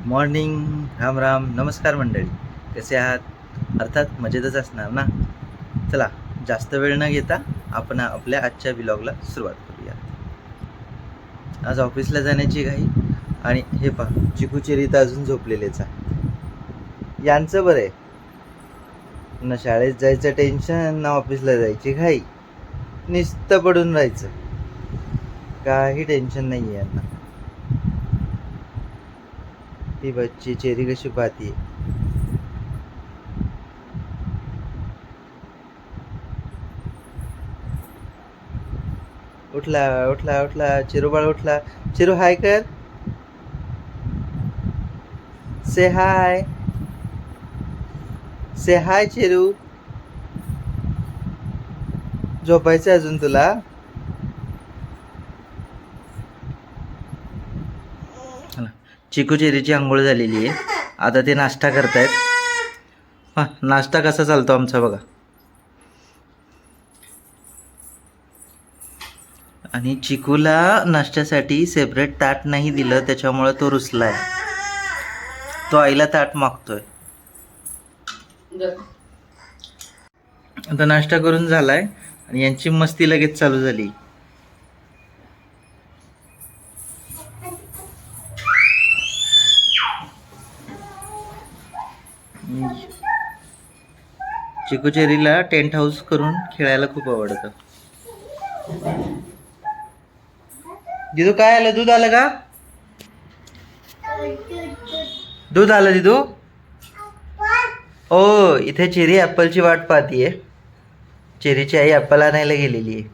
Good morning Ram Ram नमस्कार मंडळी. कसे आहात? अर्थात मजेतच असणार ना? चला जास्त वेळ न घेता आपण आपल्या आजच्या ब्लॉगला सुरुवात करूया. आज ऑफिसला जाण्याची घाई आणि हे पहा चिकूचेरी तर अजून झोपलेलेच आहे. यांचं बरं आहे. ना शाळेत जायचं टेन्शन ना ऑफिसला जायची घाई. निस्त पडून राहायचं. काही टेन्शन नाही आहे यांना. ती बच्ची चेरी कशी पाहतीये उठला उठला उठला. चिरू बाळ उठला. चिरू हाय कर. से हाय से हाय चिरू. झोपायचं अजून तुला? चिकू चेरीची आंघोळ झालेली आहे. आता ते नाश्ता करतायत. हा नाश्ता कसा चालतो आमचा बघा. आणि चिकूला नाश्त्यासाठी सेपरेट ताट नाही दिलं त्याच्यामुळं तो रुसलाय. तो आईला ताट मागतोय. आता नाश्ता करून झालाय. आणि यांची मस्ती लगेच चालू झाली. चिकुचेरीला टेंट हाऊस करून खेळायला खूप आवडतं. दिदू काय आलं? दूध आलं का? दूध आलं दिदू? ओ इथे चेरी ॲपलची वाट पाहतीये. चेरीची आई ॲपल आणायला गेलेली आहे.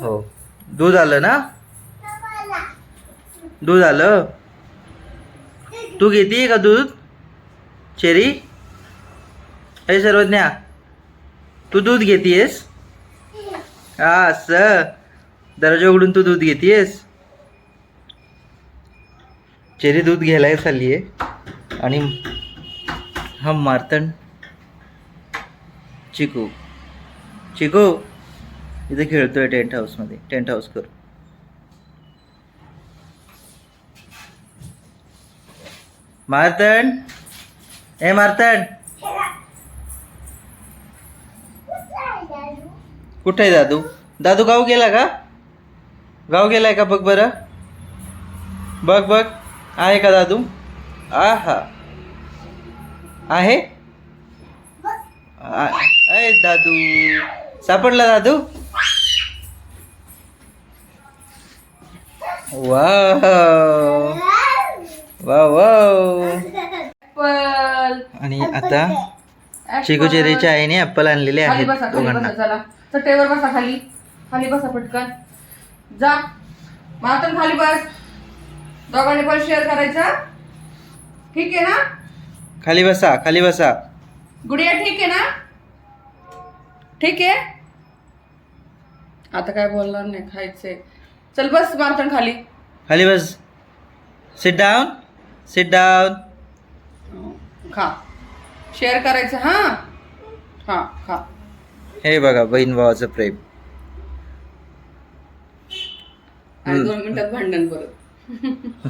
हो. दूध आलं ना? दूध आलं? तू घेते का दूध? चेरी? अरे सर्वज्ञा तू दूध घेतीयस? हा असं. दरवाजा उघडून तू दूध घेतीयस? चेरी दूध घ्यायला चालली आहे. आणि हा मार्तण चिकू. चिकू इथे खेळतोय टेंट हाऊसमध्ये टेंट हाऊस कर. मारतण ए मार्तण कुठे आहे दादू? दादू गाव गेला का? गाव गेलाय का? बघ बरं. बघ बघ. आहे का दादू? आ हा आहे आहे दादू. सापडला दादू? वा वा वा आणि आता? चिकू चेरीच्या आईने ऍपल आणलेले खाली आहेत बसा खाली दोघांना. बसा चला. चटईवर बसा खाली. खाली बसा पटकन. जा. मातन खाली बस. दोघांनी पण शेअर करायचा. ठीक आहे ना? खाली बसा खाली बसा. गुडिया ठीक आहे ना? ठीक आहे? आता काय बोलणार नाही खायचंय. चल बस मातन खाली. खाली बस. सिट डाऊन सिट डाऊन खा. शेअर करायचं हा? हा खा हे बघा बहीण भावाचं प्रेम. आणि दोन मिनिटात भांडण परत.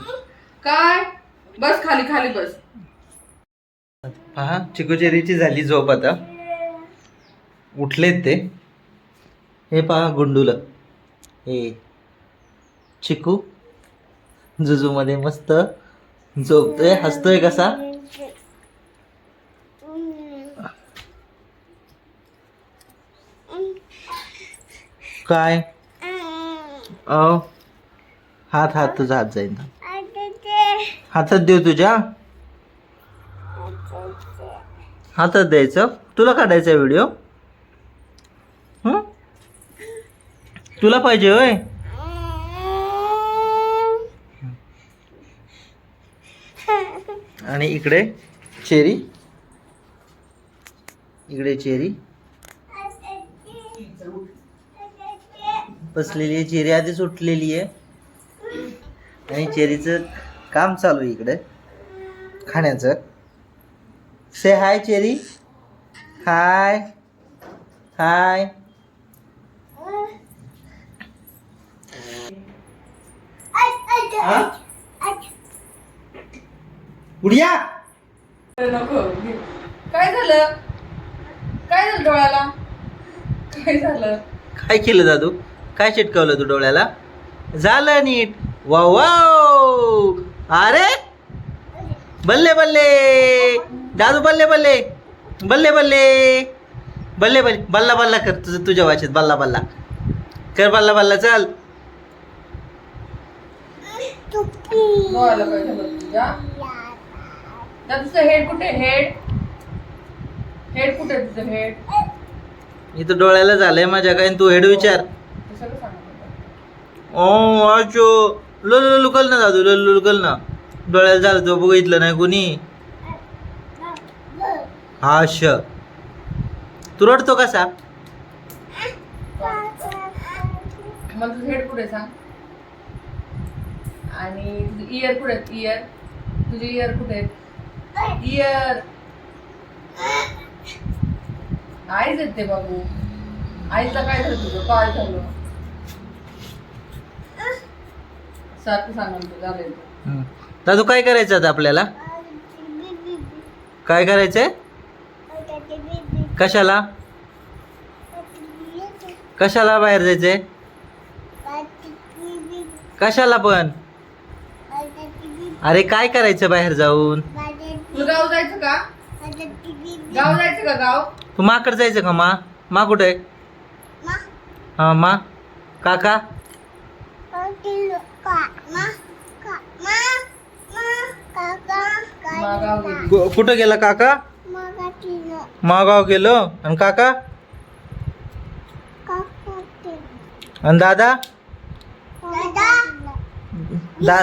काय? बस खाली खाली बस. पहा चिकूचेरीची झाली झोप आता. उठलेत ते. हे पहा गुंडुलं. हे चिकू. जुजूमध्ये मस्त झोपतोय हसतोय कसा? काय? अ. हात हात तुझा हात जाईल हातात देऊ तुझ्या? हातात द्यायचं? तुला काढायचा व्हिडिओ? तुला पाहिजे होय? आणि इकडे चेरी. इकडे चेरी. बसलेली आहे चेरी आधीच उठलेली आहे. आणि चेरीचं काम चालू आहे इकडे खाण्याचं. से हाय चेरी. हाय हाय हा? गुडिया नको. काय झालं? काय झालं डोळ्याला? काय झालं? काय केलं दादू? काय चिटकवलं तू डोळ्याला? झालं नीट. वा वाव. अरे? बल्ले बल्ले. दादू बल्ले बल्ले. बल्ले बल्ले. बल्ले बल्ले. बल्ला बल्ला कर तुझं तुझ्या वाचेत. बल्ला बल्ला. कर बल्ला बल्ला. चल. हेड कुठे? हेड. हेड कुठे तुझं हेड इथं डोळ्याला झालंय माझ्या काय तू हेड विचार. सगळं ओ आचो ललू लुकल ना दादू ललू लुकल ना. डोळ्याला झालं तो बघितलं नाही कोणी. हा श तू रडतो कसा मला तुझं हेड कुठे सांग. आणि तुझं इयर कुठे आहेत? इयर तुझे इयर कुठे आहेत? इयर आईच आहेत ते बाबू. आईला काय झालं तुझं? काय झालं? सारखं सांगा तू. दादू काय करायचं आता आपल्याला? काय करायचंय? कशाला? कशाला बाहेर जायचंय? कशाला पण? अरे काय करायचं बाहेर जाऊन? तुला गाव जायचं का? गाव जायचं का गाव? तू माकड जायचं का मा? मा कुठे? हा मा. काका? कु- कुठं गेला काका? मागाव गेलो. आणि काका? आणि दादा? दा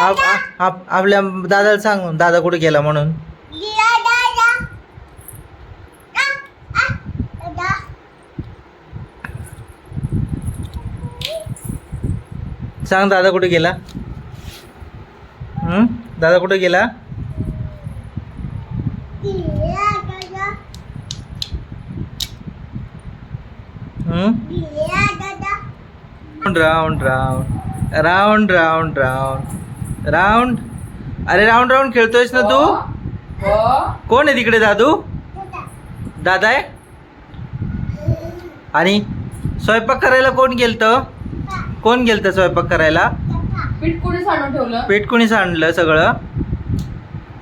आप- आप- आप- आपल्या दादाला सांग दादा कुठे गेला म्हणून? सांग दादा कुठे गेला? दादा कुठे गेला? Round round. Round round round. Round? अरे राऊंड राऊंड खेळतोयस ना तू? कोण आहे तिकडे दादू? दादा आहे? आणि स्वयंपाक करायला कोण गेलतं? कोण गेलत स्वयंपाक करायला? पीठ कुणी सांडून ठेवलं. पीठ कुणी सांडलं सगळं?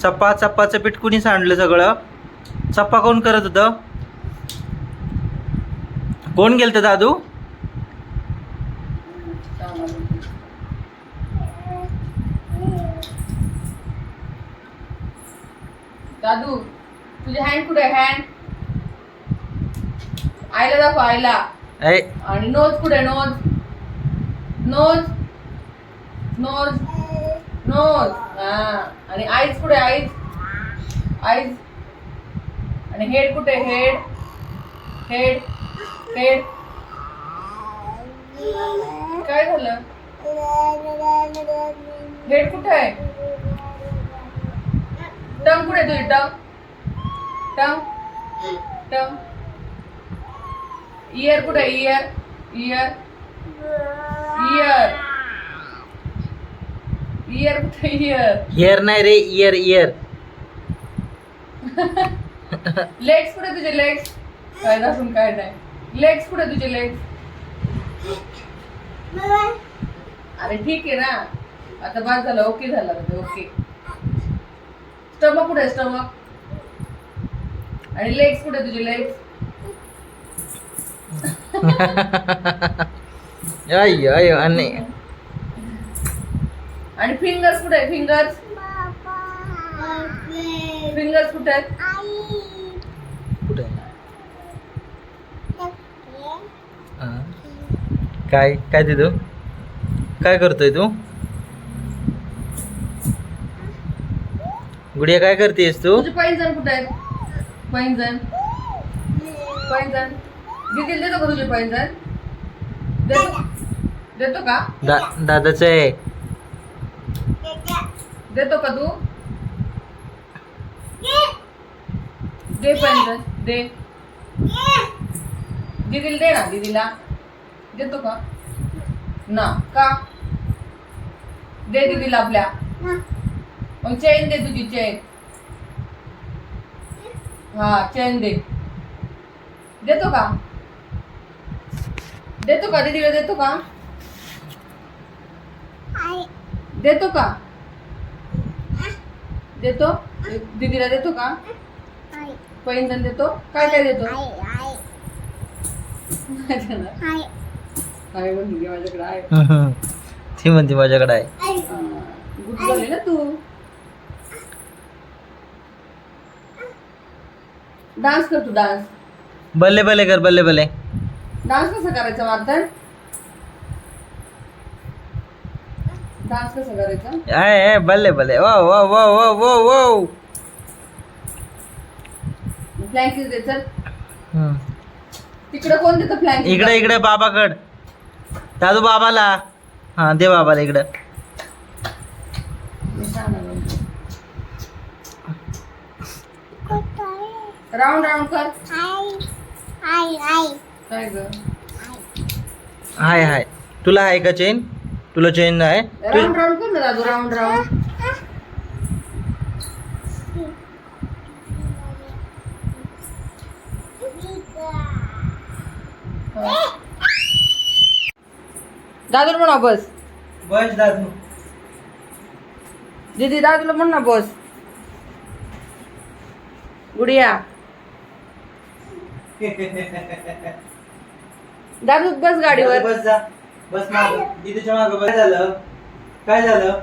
चप्पा चप्पाचं पीठ कुणी सांडलं सगळं? चप्पा कोण करत होतं? कोण गेलत दादू? दादू तुझे हँड कुठे हँड आईला दाखव आईला. ऐ आणि नोज कुठे नोज नोज. नोज. नोज. हा. आणि आईज कुठे? आईज. आईज. आणि हेड कुठे? हेड. हेड. हेड. काय झालं? हेड कुठे आहे? टंग कुठे तुझी? टंग. टंग. टंग. इयर कुठे? इयर इयर इयर इयर कुठे इयर हेअर नाही रे इयर इयर लेग्स कुठे तुझे लेग्स काय नसून काय नाही. लेग्स कुठे तुझे लेग्स अरे ठीक आहे ना. आता बाद झालं ओके झालं ओके स्टमक कुठे स्टमक आणि लेग्स कुठे तुझे लेग्स अय अय आणि आणि फिंगर्स कुठे आहे फिंगर्स फिंगर्स कुठे आहेत? कुठे. काय काय ते तू? काय करतोय तू? गुडिया काय करतेस तू? तुझे पैंजण कुठे आहेत? पैंजण? पैंजण? दिदीला देतो का तुझे पैंजण? देतो. देतो का? दा दादाचं आहे. देतो का तू? दे पैंजण दे. दीदीला दे ना दीदीला. देतो का? ना का? दे दीदीला आपल्या. मग चेन दे तुझी चेन. हा चेन दे. देतो का? देतो का? दीदीला देतो का? देतो का देतो दीदीला देतो का? पैंजण देतो काय काय देतो काय म्हणते माझ्याकडे आहे. ती म्हणते माझ्याकडे आहे. गुड झाली ना तू? डान्स कर तू डान्स. बल्ले बल्ले कर बल्ले बल्ले. डान्स कसा करायचा वागताय? डान्स कसा करायचा? आहे, बल्ले बल्ले. ओ ओ ओ ओ ओ ओ फ्लँकीज दे चल हम्म. तिकडे कोण देतं फ्लँकीज इकडे इकडे बाबाकड. दादू बाबाला. हा दे बाबाला इकडं. राऊंड राऊंड कर. काय ग? हाय हाय. तुला आहे का चेन तुला चेन आहे? राऊंड राऊंड कर ना दादू राऊंड राऊंड. दादूला म्हणा बस. बस दादू. दीदी दादूला म्हण ना बस. गुडिया. दादू बस गाडीवर. बस जा. बस माग. दीदीच्या माग काय झालं? काय झालं?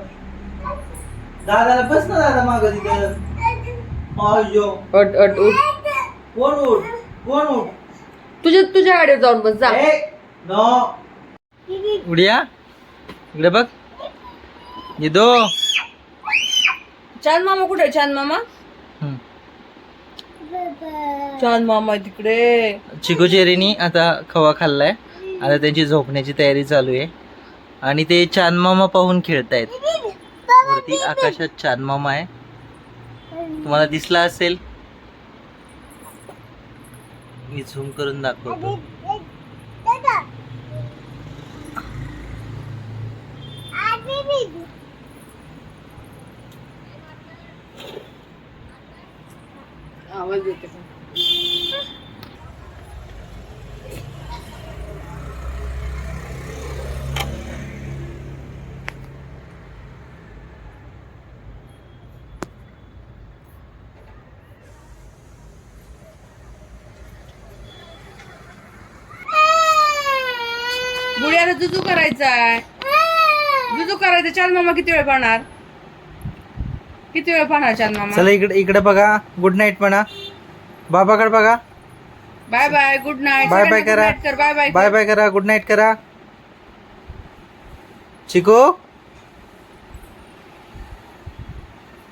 दादाला बस ना दादा माग तिथं. अय्यो. अट अट उठ. कोण उठ? कोण उठ? तुझ्या तुझ्या गाडीवर जाऊन बस जा. ए, नो. उडिया इकडे बघ. दो चांद मामा कुठे आहे? चांद मामा? छान मामा तिकडे. चिकुचेरीनी आता खवा खाल्लाय. आता त्यांची झोपण्याची तयारी चालू आहे. आणि ते चांदमामा पाहून खेळतायत. वरती आकाशात चांदमामा आहे. तुम्हाला दिसला असेल? मी झूम करून दाखवतो. आवाज येते का? जुजू करायचा आहे जुजू करायचं. चल मामा किती वेळ पाहणार? किती वेळ पाहणार चाल मामा? चला इकडे इकडे बघा. गुड नाईट म्हणा. बाबाकडे बघा. Bye bye good night Bye bye करा. कर. बाय बाय बाय बाय करा. गुड नाईट करा. चिकू?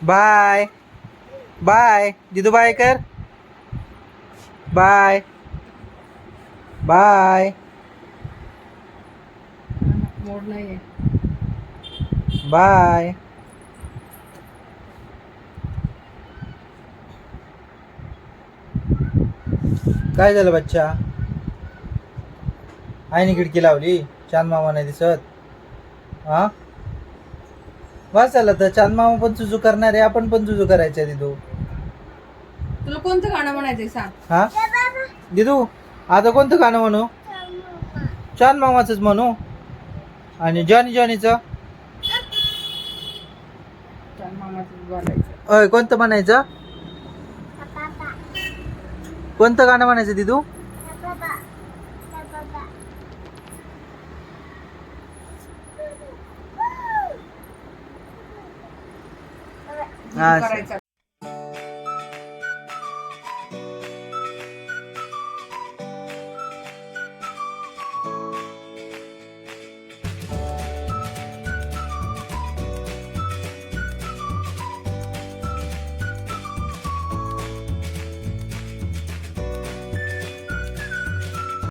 बाय बाय दिदू बाय कर. बाय बाय मोड नाहीये. बाय काय झालं बच्चा? आईने खिडकी लावली चांद मामा नाही दिसत. हा? बस झालं तर चांद मामा पण जुजू करणार आहे आपण पण जुजू करायचं आहे दिदू. तुला कोणतं गाणं म्हणायचंय सांग. हा? दिदू आता कोणतं गाणं म्हणू? चांद मामाच म्हणू? आणि जॉनी जॉनीचं? मामाचं बोलायचं. अय कोणतं म्हणायचं? कोणतं गाणं म्हणायचं दिदू? हा,